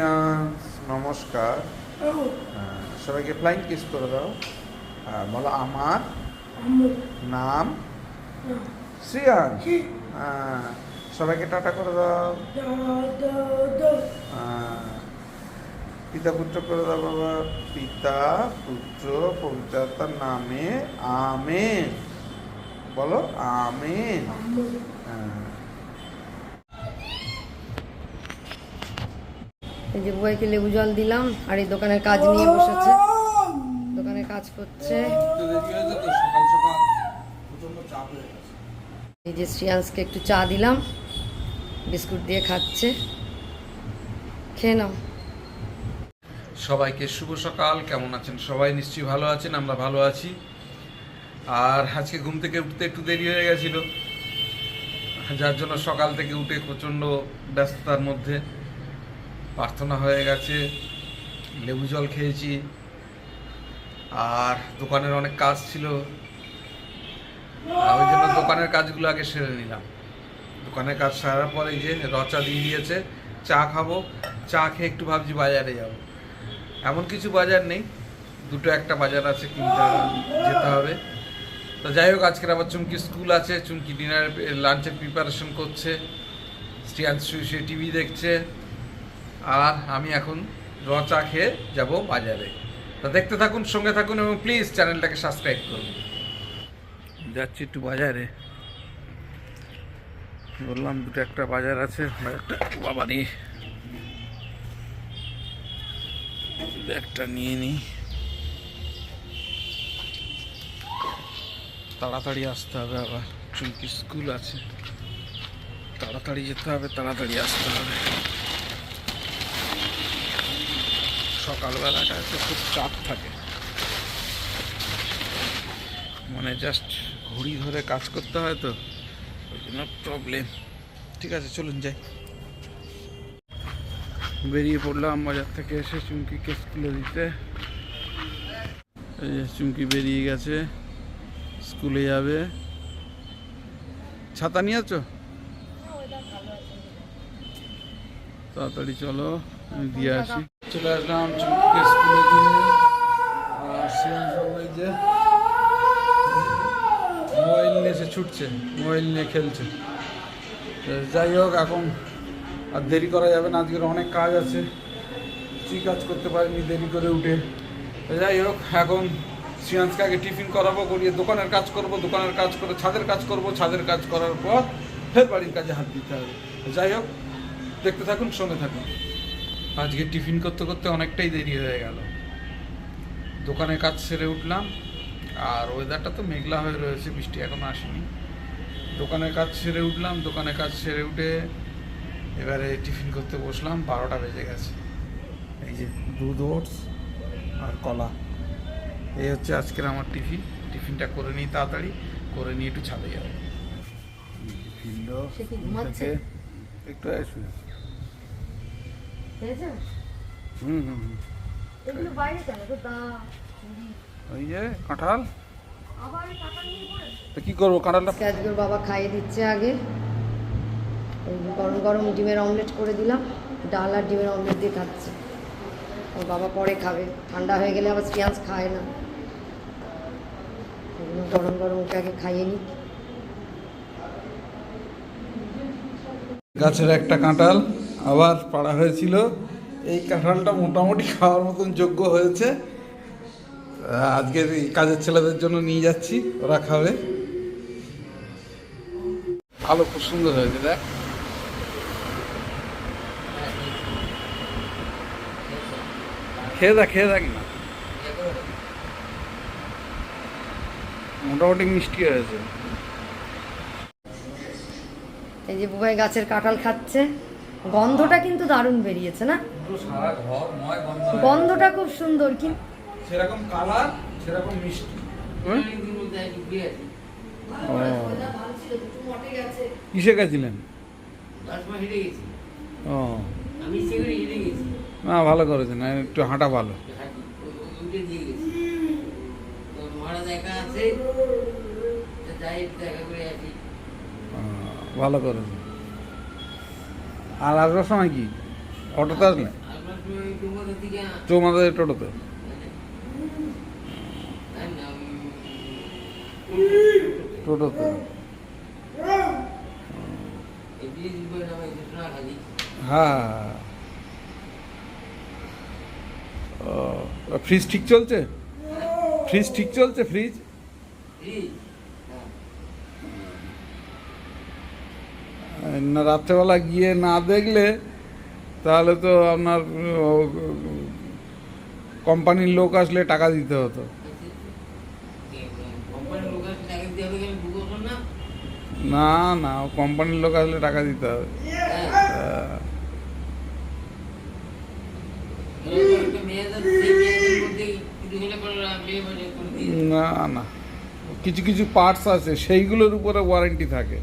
Morning নমস্কার। হ্যাঁ, সবাইকে ফ্লাইং কিস করে দাও। আর বলো আমার নাম শ্রিয়াংশ হ্যাঁ, সবাইকে টাটা করে দাও। হ্যাঁ, পিতা পুত্র করে দাও বাবা। পিতা পুত্র পবিত্রতার নামে আমেন। বলো আমেন। এই যে বুয়াইকে লেবু জল দিলাম, আর এই দোকানের কাজ নিয়ে বসেছে। দোকানের কাজ করছে। এই যে শ্রিয়াংশকে একটু চা দিলাম, বিস্কুট দিয়ে খাচ্ছে। খেয়ে নাও। সবাইকে শুভ সকাল, কেমন আছেন সবাই? নিশ্চয়ই ভালো আছেন, আমরা ভালো আছি। আর আজকে ঘুম থেকে উঠতে একটু দেরি হয়ে গেছিল, যার জন্য সকাল থেকে উঠে প্রচণ্ড ব্যস্ততার মধ্যে প্রার্থনা হয়ে গেছে, লেবু জল খেয়েছি, আর দোকানের অনেক কাজ ছিল। ওই জন্য দোকানের কাজগুলো আগে সেরে নিলাম। দোকানের কাজ সারার পরে যে রচা দিয়ে দিয়েছে, চা খাব, চা খেয়ে একটু ভাবছি বাজারে যাব। এমন কিছু বাজার নেই, দুটো একটা বাজার আছে কিনতে যেতে হবে। তো যাই হোক, আজকের আবার চুমকি স্কুল আছে, চুমকি ডিনার লাঞ্চের প্রিপারেশন করছে। স্টিয়ান শুয়ে টিভি দেখছে। আর আমি এখন র চা খেয়ে যাব বাজারে। তা দেখতে থাকুন, সঙ্গে থাকুন এবং প্লিজ চ্যানেলটাকে সাবস্ক্রাইব করুন। যাচ্ছি একটু বাজারে। বললাম দুটো একটা বাজার আছে বাবা নিয়ে। ব্যাগটা নিয়ে নিই। তাড়াতাড়ি আসতে হবে আবার। চুমকি স্কুল আছে। তাড়াতাড়ি যেতে হবে, তাড়াতাড়ি আসতে হবে। সকালবেলাটা তো খুব চাপ থাকে। মানে জাস্ট ঘড়ি ধরে কাজ করতে হয় তো, ওই জন্য প্রবলেম ঠিক আছে, চলুন যাই। বেরিয়ে পড়লাম বাজার থেকে এসে চুমকিকে স্কুলে দিতে। এই যে চুমকি বেরিয়ে গেছে, স্কুলে যাবে। ছাতা নিয়ে আছো? তাড়াতাড়ি চলো। দিয়ে আসি। চলে আসলাম আর যে মোবাইল নিয়ে এসে ছুটছে, মোবাইল নিয়ে খেলছে। যাই হোক, এখন আর দেরি করা যাবে না, আজকের অনেক কাজ আছে। কিছুই কাজ করতে পারিনি দেরি করে উঠে। যাই হোক, এখন শ্রিয়াংশকে আগে টিফিন করাবো, করিয়ে দোকানের কাজ করব, দোকানের কাজ করে ছাদের কাজ করব। ছাদের কাজ করার পর ফের বাড়ির কাজে হাত দিতে হবে। যাই হোক, দেখতে থাকুন, সঙ্গে থাকুন। আজকে টিফিন করতে করতে অনেকটাই দেরি হয়ে গেল। দোকানের কাজ সেরে উঠলাম আর ওয়েদারটা তো মেঘলা হয়ে রয়েছে বৃষ্টি এখনও আসেনি। দোকানের কাজ সেরে উঠলাম দোকানের কাজ সেরে উঠে এবারে টিফিন করতে বসলাম বারোটা বেজে গেছে। এই যে দুধ ওটস আর কলা এই হচ্ছে আজকের আমার টিফিন। টিফিনটা করে নিই তাড়াতাড়ি করে নিয়ে একটু ছাদে যাব? একটু আসবে? হুম হুম হুম। এগুলো বাইরে কেন? তো দা ওই যে কাঁঠাল? আবার এই কাঁটা নিয়ে পড়ে? তো কী করব কাঁঠালটা? আজকে আজকে বাবা খাইয়ে দিচ্ছে আগে। গরম গরম ডিমের অমলেট করে দিলাম। ডাল আর ডিমের অমলেট দিয়ে খাচ্ছে। ওর বাবা পরে খাবে। ঠান্ডা হয়ে গেলে আবার শ্রিয়াংশ খায় না। গরম গরম ওকে আগে খাইয়ে নিই। গাছের একটা কাঁঠাল। আবার পাড়া হয়েছিল। এই কাঁঠালটা মোটামুটি খাওয়ার মতন যোগ্য হয়েছে। আজকের কাজের ছেলেদের জন্য নিয়ে যাচ্ছি, ওরা খাবে। ভালো খুব সুন্দর হয়েছে, দেখ। খেয়ে দেখ খেয়ে দেখ না। মোটামুটি মিষ্টি হয়েছে। এই যে বুবাই গাছের কাঁঠাল খাচ্ছে। গন্ধটা কিন্তু দারুণ বেরিয়েছে না? পুরো সারা ঘর ময় গন্ধ গন্ধটা খুব সুন্দর কি? সেরকম কালার সেরকম মিষ্টি। ও কিসে গেছিলেন? না ভালো করেছেন একটু হাঁটা ভালো। উঠে দিয়ে গেছি তো মহারাজ একা আছে তা যাই দেখা করে আসি ও, ভালো করেছেন আর আসবার সময় কি? অটোতে থেকে চৌমাদের টোটোতে? টোটোতে? হ্যাঁ ফ্রিজ ঠিক চলছে? ফ্রিজ ঠিক চলছে ফ্রিজ না, রাত্রেবেলা গিয়ে না দেখলে তাহলে তো আপনার কোম্পানির লোক আসলে টাকা দিতে হতো না না কোম্পানির লোক আসলে টাকা দিতে হবে। না না, কিছু কিছু পার্টস আছে, সেইগুলোর উপরে ওয়ারেন্টি থাকে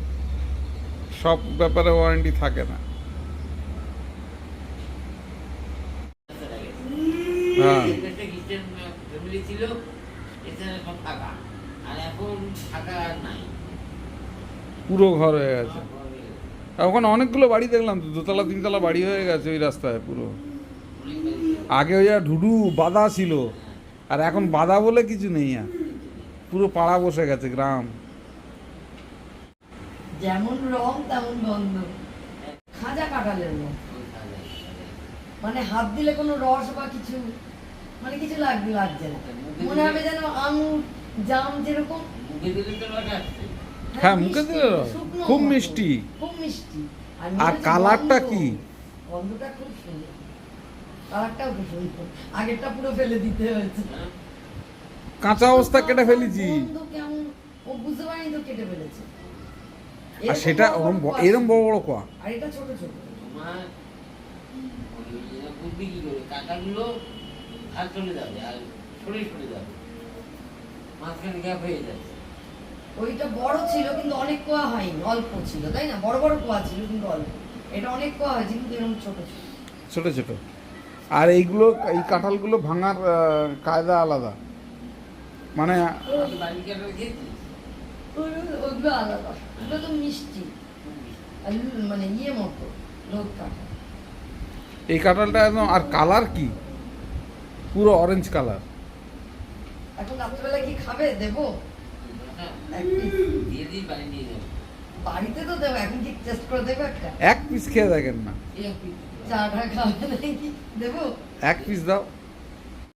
সব ব্যাপারে ওয়ারেন্টি থাকে না। হ্যাঁ। পুরো ঘর হয়ে গেছে। ওখানে অনেকগুলো বাড়ি দেখলাম তো দোতলা তিনতলা বাড়ি হয়ে গেছে ওই রাস্তায় পুরো। আগে ওই যা ঢুডু বাধা ছিল। আর এখন বাধা বলে কিছু নেই আর। পুরো পাড়া বসে গেছে গ্রাম। যেমন রং তেমন গন্ধ। খাজা কাঁঠালের মতো মানে হাত দিলে কোনো রস বা কিছু মানে কিছু লাগবে লাগছে না। মনে হবে যেন আঙুর জাম যেরকম। হ্যাঁ, মুখে দিলে খুব মিষ্টি। খুব মিষ্টি। আর কালারটা কি? গন্ধটা খুব সুন্দর। কালারটাও খুব সুন্দর। আগেরটা পুরো ফেলে দিতে হয়েছে। হ্যাঁ? কাঁচা অবস্থা কেটে ফেলেছি। কেমন? ও বুঝতে পারিনি তো কেটে ফেলেছে। আর সেটা এরম বড় বড় কোয়া। আর এটা ছোট ছোট। তোমার বুদ্ধি কি করে কাঁটাগুলো হাত চলে যাবে আর সরে সরে যাবে। মাঝখানে গ্যাপ হয়ে যাচ্ছে ওইটা বড় ছিল কিন্তু অনেক কোয়া হয়নি অল্প ছিল তাই না? বড় বড় কোয়া ছিল কিন্তু অল্প। এটা অনেক কোয়া হয়েছে কিন্তু এরকম ছোট ছিল ছোট ছোট। আর এইগুলো এই কাঁঠালগুলো ভাঙার কায়দা আলাদা। মানে আলাদা। ওগুলো তো মিষ্টি মানে ইয়ে মতো লোক কাটা এই কাঁঠালটা একদম আর কালার কি? পুরো অরেঞ্জ কালার এখন রাত্রেবেলা কি খাবে? দেবো? হ্যাঁ, বাড়িতে তো দেবো এখন কি টেস্ট করে দেবো একটা? এক পিস খেয়ে দেখেন না। চাটা খাবে নাকি? দেবো? এক পিস দাও।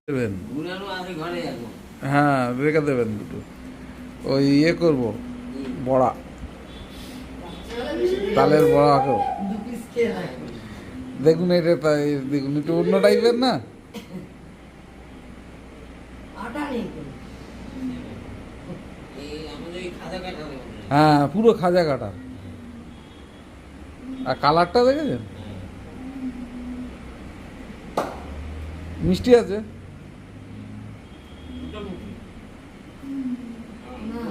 দেবেন। হ্যাঁ রেখে দেবেন দুটো। ওই ইয়ে করব বড়া। তালের। বড়া কেউ দেখুন এটা তাই দেখুন একটু অন্য টাইপের না? হ্যাঁ পুরো খাজা কাটা। আর কালারটা দেখেছেন? মিষ্টি আছে না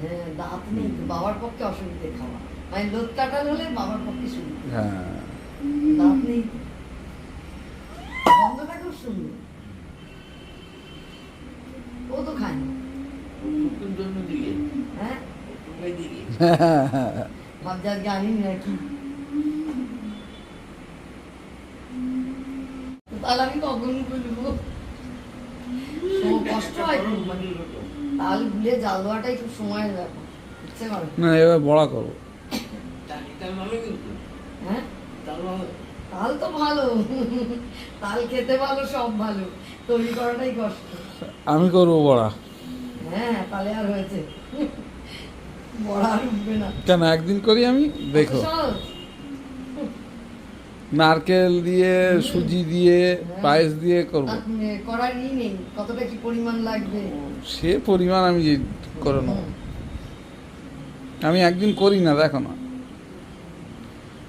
হ্যাঁ দাঁত নেই বাবার পক্ষে অসুবিধে খাওয়া। মানে লোদ কাটাল হলে বাবার পক্ষে সুবিধা হ্যাঁ। দাঁত নেই গন্ধটা খুব সুন্দর। ও তো খায় না। জন্য দিকে হ্যাঁ ভাবছি আজকে আনিনি নাকি তাহলে আমি কখন বলব? কষ্ট হয়। খুব তাল গুলে জাল দেওয়াটাই খুব সময়ের ব্যাপার ইচ্ছে করে না এবার বড়া কিন্তু। হ্যাঁ? ভালো তাল তো ভালো। তাল খেতে ভালো সব ভালো। তৈরি করাটাই কষ্ট। আমি করব বড়া। হ্যাঁ তাহলে আর হয়েছে। বড় আর উঠবে না। কেন একদিন করি আমি? দেখো। নারকেল দিয়ে সুজি দিয়ে পায়েস দিয়ে করব। আর, করার নেই। কতটা কি পরিমাণ লাগবে? সে পরিমাণ আমি করে নেব। আমি একদিন করি না দেখো না।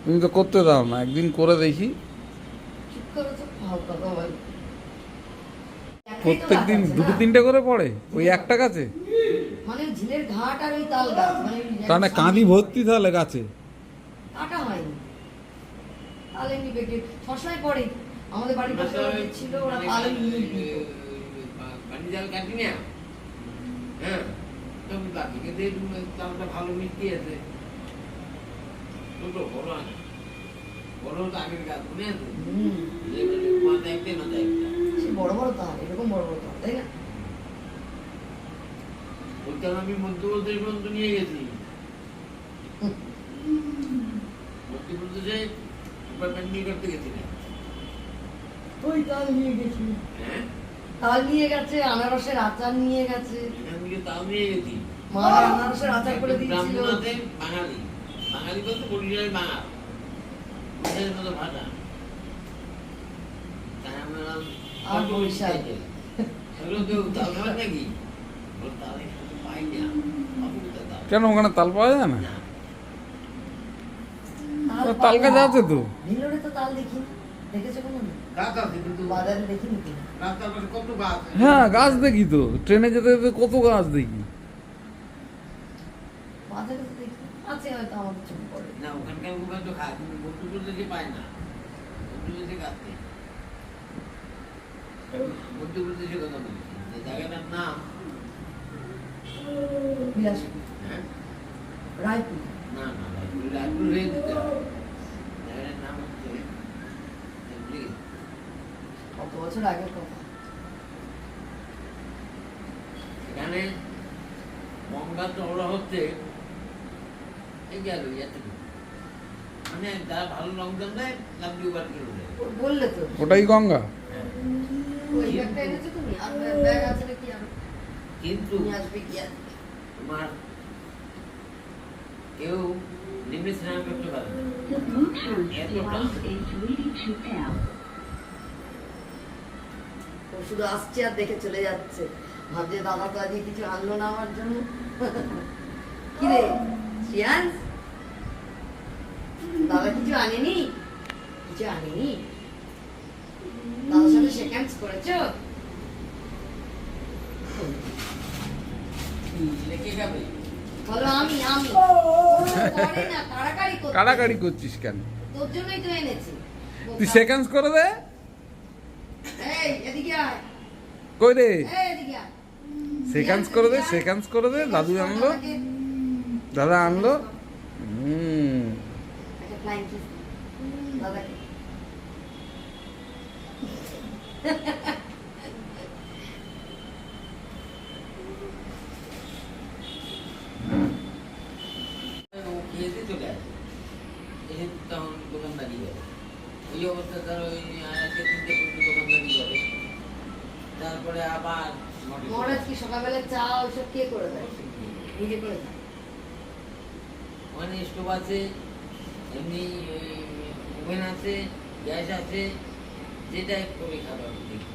তুমি তো করতে দাও না একদিন করে দেখি। প্রত্যেক দিন দুটো তিনটে করে পড়ে ওই একটা গাছে? মানে মানে তার মানে কাঁদি ভর্তি তাহলে গাছে? কাটা হয়নি। পড়ে। আমাদের ছিল ওরা তাল নিয়ে দিত। জাল কাটি না? হ্যাঁ। তবে কাটি কিন্তু এই চালটা ভালো মিষ্টি দুটো বড় আছে। বড় তো আগের গাছ মনে আছে। হুম। এবারে মাথায় একটা মাথায় একটা সে বড় বড় তাল এরকম বড় বড় তাল তাই না? ওইটা আমি মধ্যপ্রদেশ পর্যন্ত নিয়ে গেছি। মধ্যপ্রদেশে করতে গেছিলাম ওই তাল নিয়ে গেছি। হ্যাঁ? তাল নিয়ে গেছে আনারসের আচার নিয়ে গেছে। এখান থেকে তাও নিয়ে গেছি। আচার করে দিয়েছিল। বাঙালি। বাঙালি বলতে বাঙাল। মতো ভাষা তাই আমরা আর বরিশাল। কেন ওখানে তাল পাওয়া যায় না? তাল গাছ আছে তো? ভিলোরে তাল দেখি। হ্যাঁ গাছ দেখি তো। ট্রেনে যেতে যেতে কত গাছ দেখি। দেখি। আছে হয়তো চোখে পড়ে। না ওখানকার ওখানে তো খায় কিন্তু পায় না। নেই মধ্যপ্রদেশে কথা বলছি জায়গাটার নাম। বিলাসপুর। হ্যাঁ? রায়পুর। না না রায়পুর রায়পুর হয়ে যেতে হবে। জায়গাটার নাম হচ্ছে কত বছর আগের কথা? এখানে গঙ্গা চওড়া হচ্ছে এই গেল এতটুকু মানে যারা ভালো লকডাউন দেয় লাভ দিয়ে বার করে দেয় ও- বললে তো ওটাই গঙ্গা হ্যাঁ। ওই ব্যাগটা এনেছো তুমি আর ব্যাগ আছে নাকি আর কিন্তু তুমি আসবে কি আর তোমার কেউ নেমে স্নান করতে পারে না The Bluetooth এতটা device is ready to pair. ও শুধু আসছে আর দেখে চলে যাচ্ছে ভাবছে দাদা তো আজকে কিছু আনলো না আমার জন্য কি রে কিছু আনেনি কিছু আনেনি দাদার সাথে সেকেন্ডস করেছ বলো আমি আমি কাড়াকাড়ি করছিস কেন তোর জন্যই তো এনেছি তুই সেকেন্ডস করে দে কই রে এই এদিকে সেকেন্ডস করে দে সেকেন্ডস করে দে দাদু আনলো দাদা আনলো হুম ফ্লাইং কিস চলে তখন দোকানদারি ওই অবস্থা তার ওই আড়াইটে তিনটে পর্যন্ত দোকানদারি করে তারপরে আবার মহারাজ কি সকালবেলা চা ওইসব কে করে দেয়? নিজে করে দেয়। ওখানে স্টোভ আছে এমনি ওভেন আছে গ্যাস আছে যেটা করে খাবার দেখি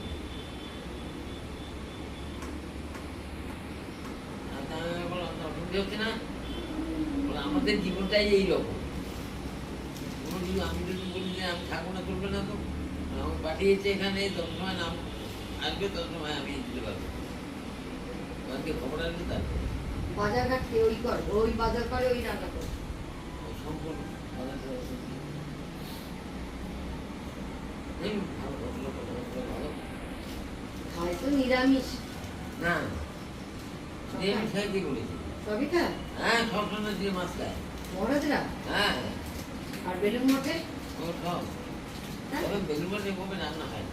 হচ্ছে না। আমাদের জীবনটাই এইরকম। কোনো কিছু আমি যদি বলি যে আমি থাকব না করবে না তো? আমাকে পাঠিয়েছে এখানে তত সময় নাম আসবে তত সময় আমি দিতে পারব। আজকে খবর আসবে তারপর। বাজার ঘাট কে ওই করে ওই বাজার করে ওই রান্না করে। সম্পূর্ণ। বাজারটা এই ভালো ভালো ভালো ভালো খায় তো নিরামিষ না নিরামিষ খাইতে বলেছি সবই খায়? হ্যাঁ সবসময় দিয়ে মাছ খায়। মহারাজরা? হ্যাঁ। আর বেলুন মঠে? ও সব হ্যাঁ? তবে বেলুন মাঠে কবে রান্না হয়? না।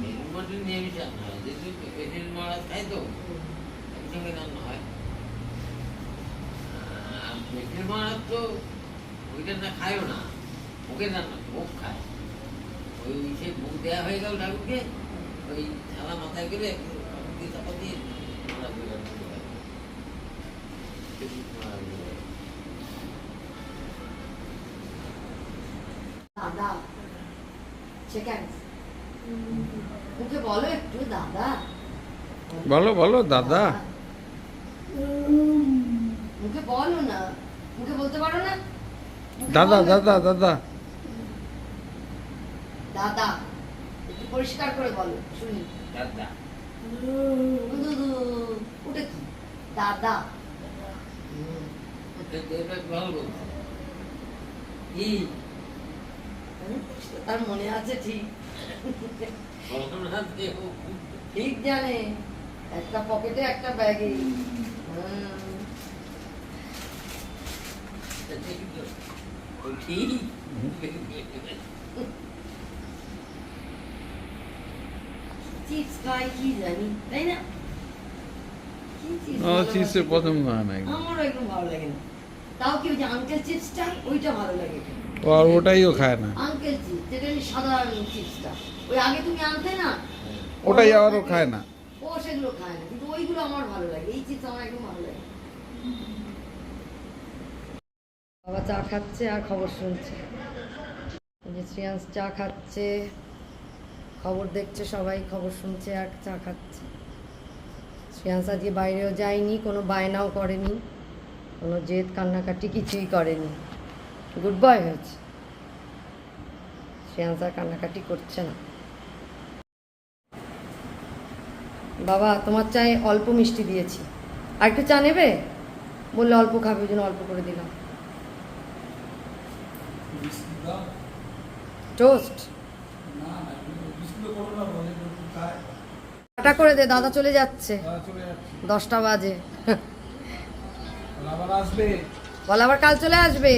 বেলুন মাঠে নিরামিষ রান্না হয়। যেহেতু পেটের মাছ খায় তো একসঙ্গে রান্না হয়। আর পেটের তো ওইটা না খায়ও না। রান্না ভোগ খায়। ওই সে ভোগ দেওয়া হয়ে গেল ঠাকুরকে ওই থালা মাথায়। দাদা মুখে বলো একটু দাদা। বলো বলো দাদা। মুখে বলো না মুখে বলতে পারো না? দাদা দাদা দাদা। দাদা একটু পরিষ্কার করে বলো শুনি। দাদা। ওটা কি? দাদা। এটা ভালো বলছে কি হুম, তার মনে আছে ঠিক। ঠিক জানে একটা পকেটে একটা ব্যাগে। ঠিক চিপস খাই কি জানি তাই না কি চিপস ও ভালোবাসি? চিপসে পছন্দ হয় না একদম। একদম ভালো লাগে না। তাও কি ওই যে আঙ্কেল চিপসটা ওইটা ভালো লাগে। আর ওটাইও খায় না। আঙ্কেল চিপস যেটা ওই সাধারণ চিপসটা ওই আগে তুমি আনতে না? ওটাই আবারও খায় না। ও সেগুলো খায় না। কিন্তু ওইগুলো আমার ভালো লাগে। এই চিপস আমার একদম ভালো লাগে বাবা চা খাচ্ছে আর খবর শুনছে। শ্রেয়াংশ চা খাচ্ছে, খবর দেখছে সবাই, খবর শুনছে আর চা খাচ্ছে। শ্রেয়াংশ আজকে বাইরেও যায়নি, কোনো বায়নাও করেনি, কোনো জেদ কান্নাকাটি কিছুই করেনি। গুড বয় হয়েছে। শ্রেয়াংশ আর কান্নাকাটি করছে না। বাবা, তোমার চায়ে অল্প মিষ্টি দিয়েছি। আর একটু চা নেবে? বললে অল্প খাবে, ওই জন্য অল্প করে দিলাম। টোস্ট টাটা করে দে দাদা চলে যাচ্ছে। দশটা বাজে। বল আবার কাল চলে আসবে।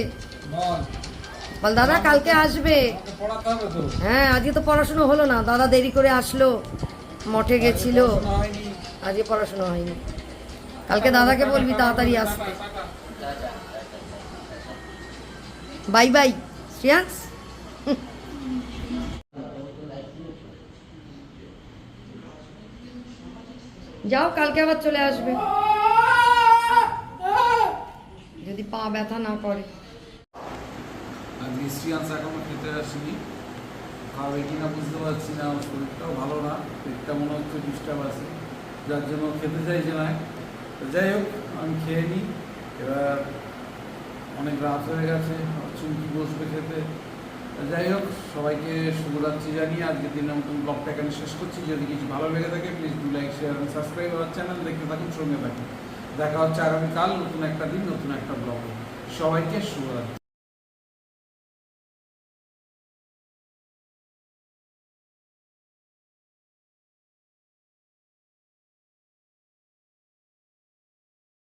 বল। দাদা কালকে আসবে। হ্যাঁ আজকে তো পড়াশুনো হলো না। দাদা দেরি করে আসলো। মঠে গেছিল। আজকে পড়াশুনো হয়নি। কালকে দাদাকে বলবি তাড়াতাড়ি আসতে বাই বাই। শ্রেয়াংস যাও, কালকে আবার চলে আসবে। যদি পা ব্যথা না করে। শ্রিয়াংশ এখনও খেতে আসেনি। খাবে কিনা বুঝতে পারছি না আমার শরীরটাও ভালো না, পেটটা মনে হচ্ছে ডিস্টার্ব আছে। যার জন্য খেতে চাইছে না। যাই হোক, আমি খেয়ে নিই। এবার অনেক রাত হয়ে গেছে চুমকি বসবে খেতে? যাই হোক, সবাইকে শুভরাত্রি জানিয়ে আজকের দিনের নতুন ব্লগটা এখানে শেষ করছি। যদি কিছু ভালো লেগে থাকে প্লিজ ডু লাইক শেয়ার এবং সাবস্ক্রাইব আমার চ্যানেল দেখতে থাকুন সঙ্গে থাকুন। দেখা হচ্ছে আগামীকাল নতুন একটা দিন, নতুন একটা ব্লগ সবাইকে শুভরাত্রি।